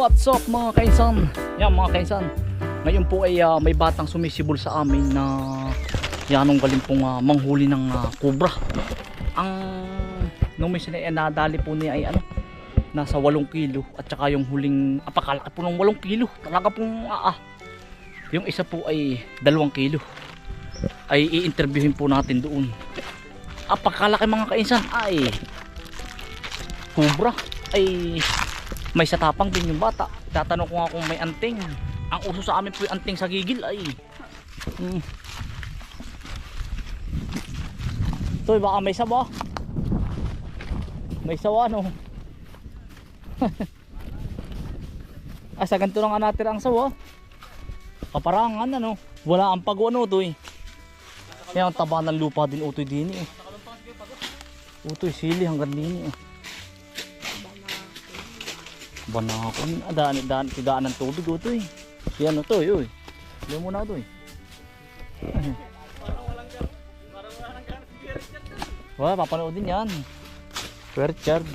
What's up mga kainsan? Yan mga kainsan. Ngayon po ay ah, may batang sumisibol sa amin na yanong galing pong ah, manghuli ng ah, kubra. Ang nung minsan ay po niya ay ano nasa 8 kilo at saka yung huling apakalaki po ng 8 kilo. Talaga pong ah, ah. Yung isa po ay 2 kilo. Ay i-interviewin po natin doon. Apakalaki mga kainsan ay kubra ay may satapang din yung bata. Tatanong ko nga kung may anting. Ang uso sa amin po yung anting sa gigil ay. Hmm. Toy, baka may sawa. May sawa no. ah, sa ganito lang natin ang sawa. Kaparangan ano. Wala ang pag-ano toy. Kaya ang taba ng lupa din utoy din eh. Utoy sili hanggang din eh. Banakon. Ah, daan, daan, tigaan ng tubig o to eh. Yan o to. Uy. Yan muna to eh. Wala, papanood din yan. Richard.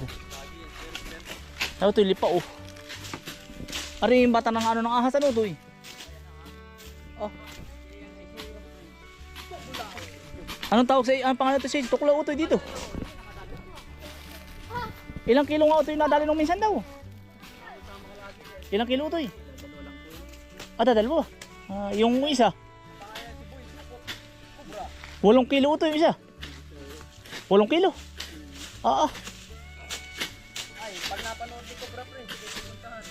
Ano to, lipa oh. Ari yung bata ng ano ng ahas ano to eh. Oh. Anong tawag sa ang pangalan to siya? Tukla utoy dito. Ilang kilo nga utoy nadali nung minsan daw? Ilang kilo utoy? Ah, dalawa. Ah, yung isa. Walong kilo utoy yung isa. Walong kilo. Ah. Ay, pag napanood ni Cobra Pre, sige pumuntahan.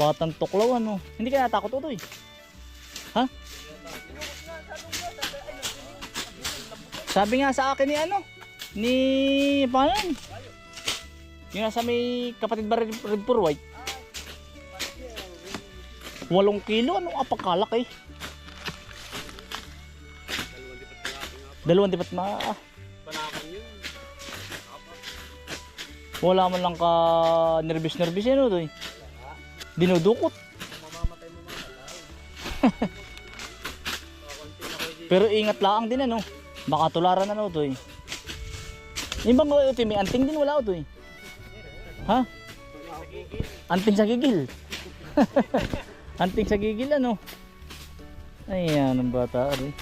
Batang tuklaw ano. Hindi ka natakot utoy. Ha? Sabi nga sa akin ni ano, ni paano yun? Yung nasa may kapatid ba red, red for white? Walong kilo, anong apakalak eh? Dalawang dipat na. Panakan yun. Wala man lang ka nervous nervous ano to eh. Dinudukot. Mamamatay mo mga na. Pero ingat lang din ano. Baka tularan ano to eh. Yung bang ito may anting din wala to eh. Ha? Anting sa gigil. anting sa gigil ano. Ayan ang bata rin.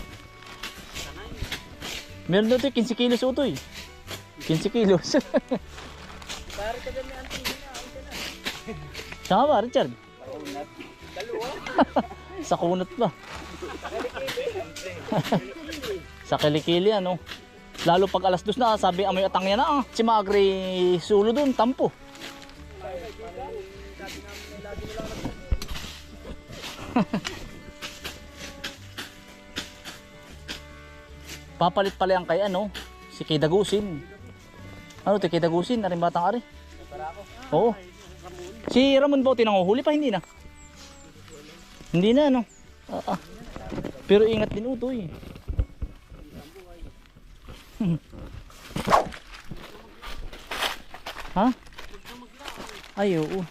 Meron daw to 15 kilos utoy. 15 kilos. Pare ka dyan na, Auntie na. Sama ba Richard? Dalawa. Sa kunot ba? Sa kilikili ano. Lalo pag alas dos na sabi amoy atang yan na ah. Si Magri sulo dun, tampo. Papalit pala yan kay ano, si kay Dagusin. Ano to kay Dagusin, na rin batang ari. Oo. Si Ramon Bote nanguhuli pa hindi na. Hindi na ano. Ah, ah. Pero ingat din uto eh. ha? Ay oo.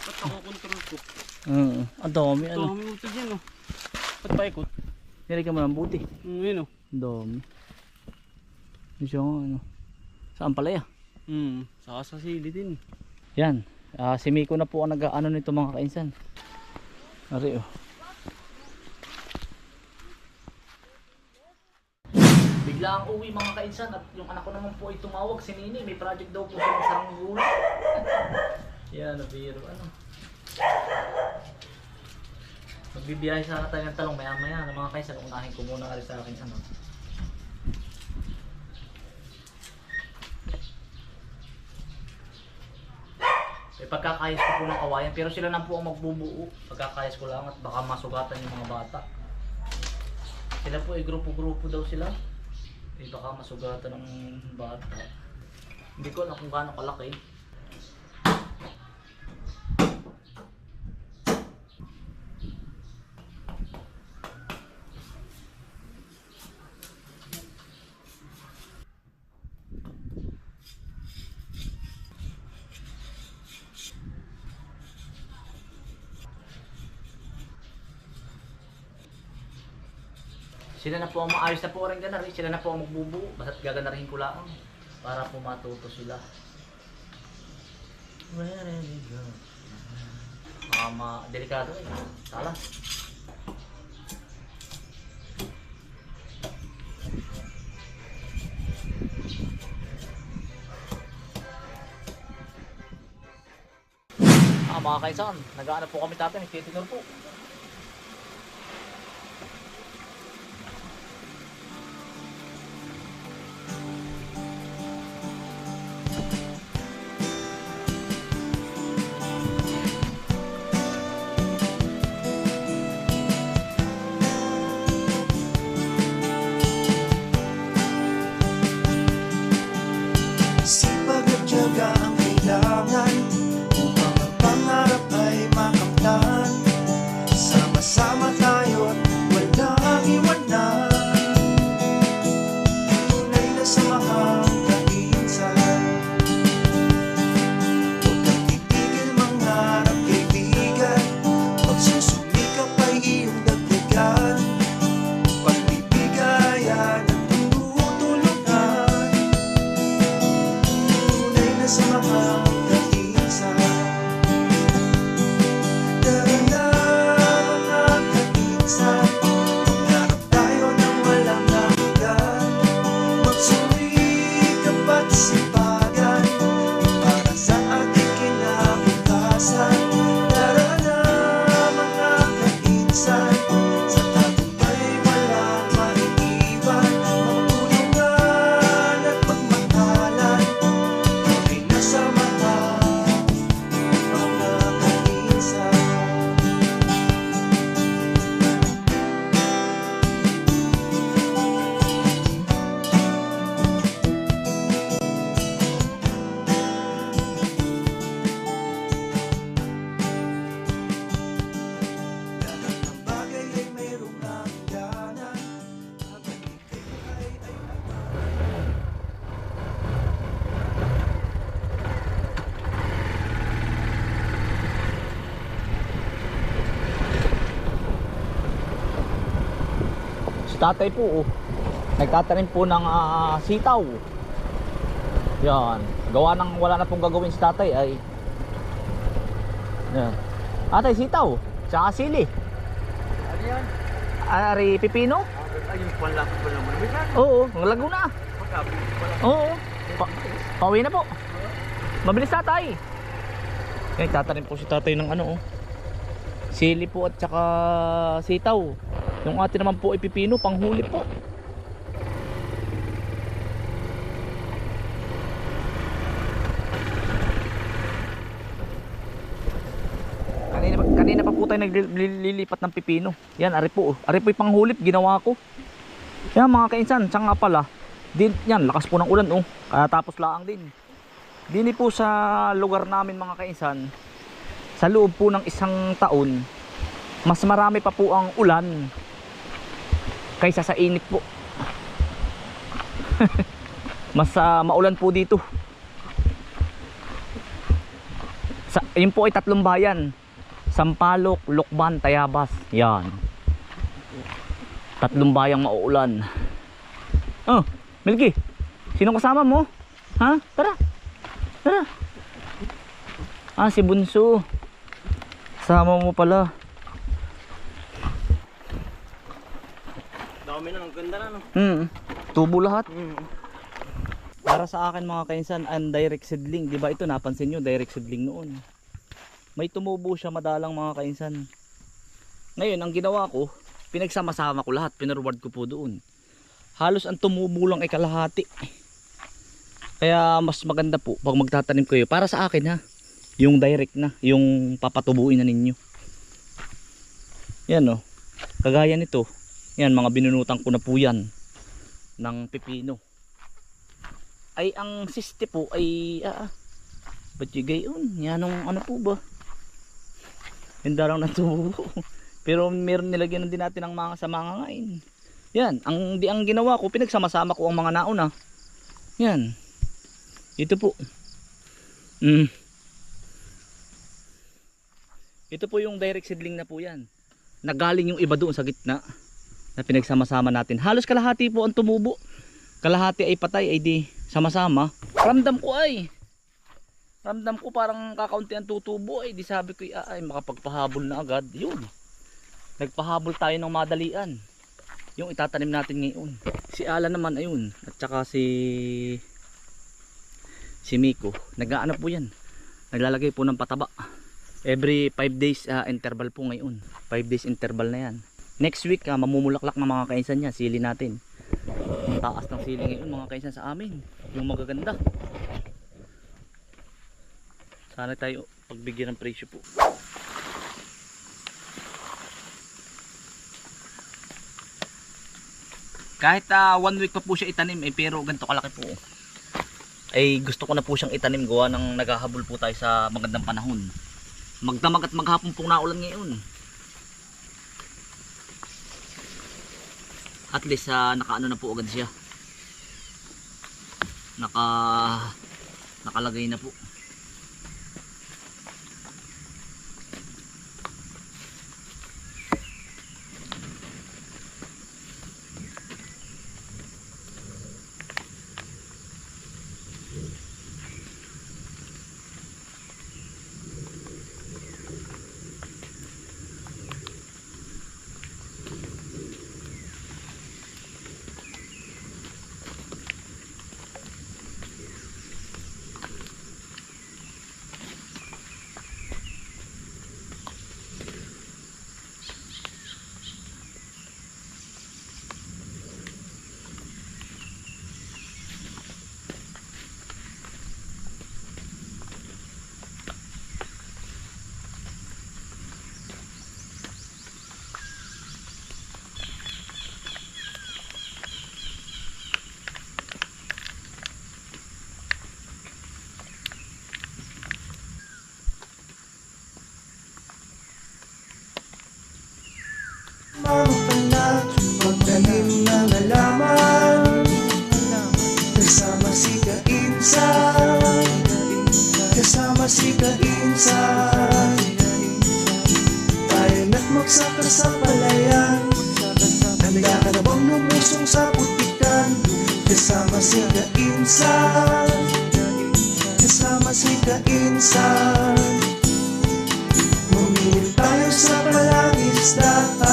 Ba't ako? Oo. ang dami ano. ang minuto dyan oh. Ba't paikot? Nilagyan mo ng buti. Hmm, yun oh. Ang dami. Yung siya nga, ano. Saan pala ya? Hmm, saka sa sili din. Yan. Ah, si Miko na po ang nag-ano nito mga kainsan. Ari oh. Bigla ang uwi mga kainsan at yung anak ko naman po ay tumawag si Nini. May project daw po sa sarang gulo. Yan, nabiro ano. Magbibiyahe sana tayo ng talong maya maya ng mga kainsan. Unahin ko muna rin sa akin ano. Eh, pagkakayas ko po ng kawayan, pero sila na po ang magbubuo. Pagkakayas ko lang at baka masugatan yung mga bata. Sila po ay grupo-grupo daw sila. Eh, baka masugatan ng bata. Hindi ko alam kung gaano kalaki. Sila na po ang maayos na po rin ganar. Sila na po ang magbubuo. Basta't gaganarihin ko lang. Para po matuto sila. Ah, ma delikado eh. Tala. Ah, mga kaisan, nag-aano po kami tatay, nagtitinor po. See tatay po, oh. nagtatanim po ng ah, sitaw. Yan. Gawa ng wala na pong gagawin si tatay ay yan. Atay, sitaw. Tsaka sili. Ano yan? Ari, pipino? Ay, yung panlakot pa naman. Oo, ang Laguna. Oo. Pa pauwi na po. Mabilis tatay. Yan, tatanim po si tatay ng ano, oh. Sili po at saka sitaw. Yung atin naman po ay pipino, panghuli po. Kanina, kanina pa po tayo naglilipat ng pipino. Yan, ari po. oh. Ari po yung panghulip, ginawa ko. Yan mga kainsan, nga pala. Din, yan, lakas po ng ulan oh. Kaya tapos laang din. Dini po sa lugar namin mga kainsan, sa loob po ng isang taon, mas marami pa po ang ulan kaysa sa init po. mas ah, maulan po dito. Sa, yun po ay tatlong bayan. Sampalok, Lukban, Tayabas. Yan. Tatlong bayang mauulan. Oh, Milky. Sino kasama mo? Ha? Tara. Tara. Ah, si Bunso. Sama mo pala. Dami na, ang ganda na, no? Hmm. Tubo lahat. Mm. Para sa akin mga kainsan, ang direct seedling. Di ba ito napansin nyo, direct seedling noon. May tumubo siya madalang mga kainsan. Ngayon, ang ginawa ko, pinagsama-sama ko lahat. Pinarward ko po doon. Halos ang tumubo lang ay kalahati. Kaya mas maganda po pag magtatanim kayo. Para sa akin ha, yung direct na, yung papatubuin na ninyo. Yan o. Kagaya nito. Yan, mga binunutan ko na po yan ng pipino. Ay ang siste po ay ah, ah ba't yung gayon? Yanong ano po ba? Hindi lang natubo. Pero meron nilagyan din natin ng mga sa mga yan ang, di, ang ginawa ko pinagsama-sama ko ang mga nauna. Yan. Ito po. Mm. ito po yung direct seedling na po yan. Nagaling yung iba doon sa gitna na pinagsama-sama natin halos kalahati po ang tumubo kalahati ay patay ay di sama-sama ramdam ko ay Ramdam ko parang kakaunti ang tutubo eh. Di sabi ko "Ah, ay makapagpahabol na agad. Yun. Nagpahabol tayo ng madalian. Yung itatanim natin ngayon. Si Ala naman ayun. At saka si si Miko. Nag-aano po yan. Naglalagay po ng pataba. Every 5 days ah, interval po ngayon. 5 days interval na yan. Next week ah, mamumulaklak ng mga kainsan niya. Sili natin. Taas ng sili ngayon mga kainsan sa amin. Yung magaganda. Sana tayo pagbigyan ng presyo po. Kahit ah, one week pa po siya itanim eh, pero ganito kalaki po. Ay gusto ko na po siyang itanim gawa ng naghahabol po tayo sa magandang panahon. Magdamag at maghapon pong naulan ngayon. At least ah, nakaano na po agad siya. Naka nakalagay na po. stop.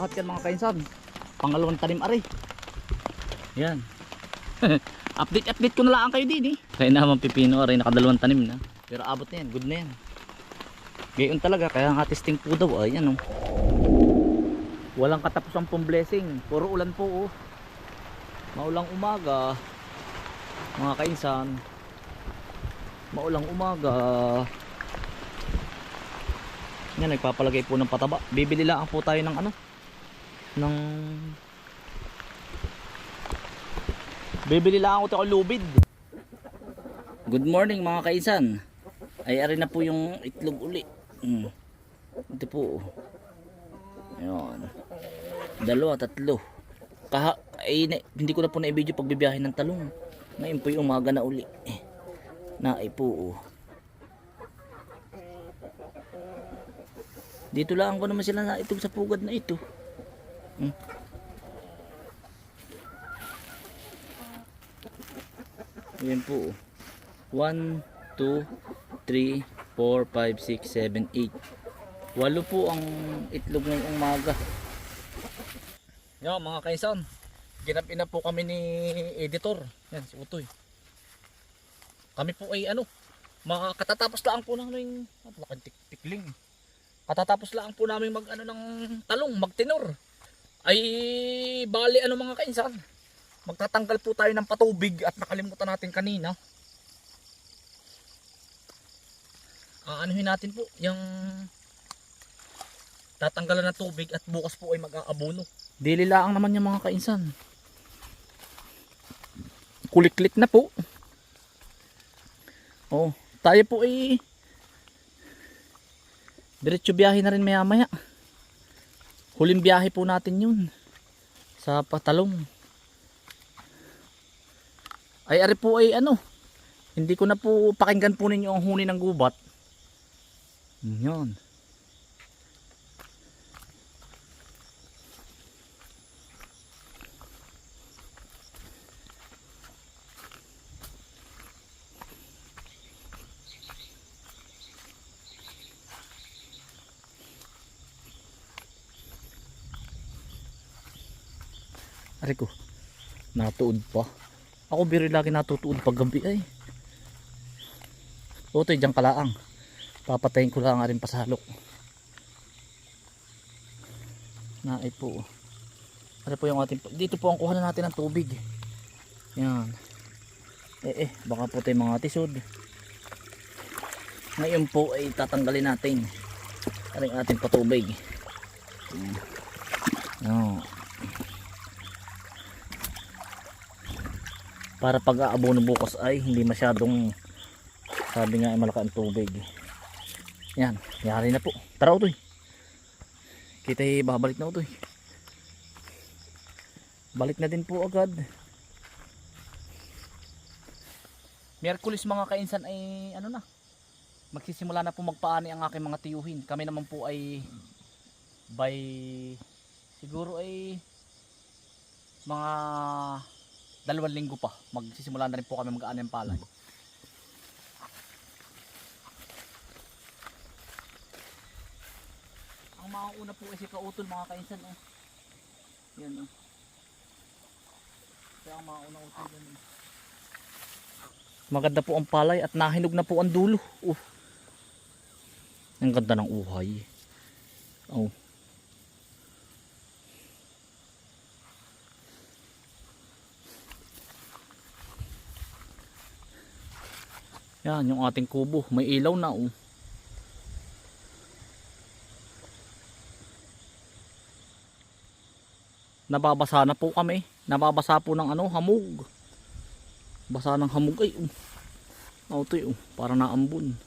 Lahat yan mga kainsan. Pangalawang tanim ari. Yan. update update ko na lang kayo din eh. Kaya naman pipino ari nakadalawang tanim na. Pero abot na yan, good na yan. Gayon talaga, kaya nga testing po daw ay ano. Walang katapusan pong blessing. Puro ulan po oh. Maulang umaga. Mga kainsan. Maulang umaga. Yan, nagpapalagay po ng pataba. Bibili lang po tayo ng ano? Ng... Bibili lang ako tayo lubid. Good morning mga kaisan. Ay, ari na po yung itlog uli. Mm. Ito po. Ayun. Dalawa, tatlo. Kaha, ay, na, hindi ko na po na-video pagbibiyahe ng talong. Ngayon po yung umaga na uli. Na ay po. oh. Dito lang ko naman sila na itong sa pugad na ito. Hmm. Yan po. 1, 2, 3, 4, 5, 6, 7, 8. Walo po ang itlog ngayong umaga. Yan mga kaisan. Ginapin na po kami ni editor. Yan si Utoy. Kami po ay ano, mga katatapos lang po namin, laking tik tikling. Katatapos lang po namin mag ano ng talong, magtinor. Ay bali ano mga kainsan. Magtatanggal po tayo ng patubig at nakalimutan natin kanina. Aanuhin natin po yung tatanggalan ng tubig at bukas po ay mag-aabono. Dili laang naman yung mga kainsan. Kuliklik na po. Oh, tayo po ay diretso biyahe na rin maya maya. Huling biyahe po natin yun sa patalong. Ay ari po ay ano, hindi ko na po pakinggan po ninyo ang huni ng gubat. Yan. Ari ko, natuod pa. Ako biro lagi natutuod pag gabi ay. Utoy, dyan kalaang. Papatayin ko lang nga rin pasalok. Naay po. Ano po yung ating, dito po ang kuha na natin ng tubig. Yan. Eh eh, baka po tayo mga tisod. Ngayon po ay tatanggalin natin. Yung ating patubig. Yan. Yan. Para pag aabono bukas ay hindi masyadong sabi nga ay malaki ang tubig. Yan, yari na po. Tara utoy. Kita ay babalik na utoy. Balik na din po agad. Miyerkules mga kainsan ay ano na? Magsisimula na po magpaani ang aking mga tiyuhin. Kami naman po ay by siguro ay mga dalawang linggo pa magsisimula na rin po kami mag-ano ng palay ang mga una po ay si Kautol mga kainsan oh. yan oh. kaya ang mga unang utol yan oh. maganda po ang palay at nahinog na po ang dulo oh. ang ganda ng uhay oh. Yan, yung ating kubo. May ilaw na oh. Nababasa na po kami. Nababasa po ng ano, hamog. Basa ng hamog ay. Oh. Ito, oh. Para naambun.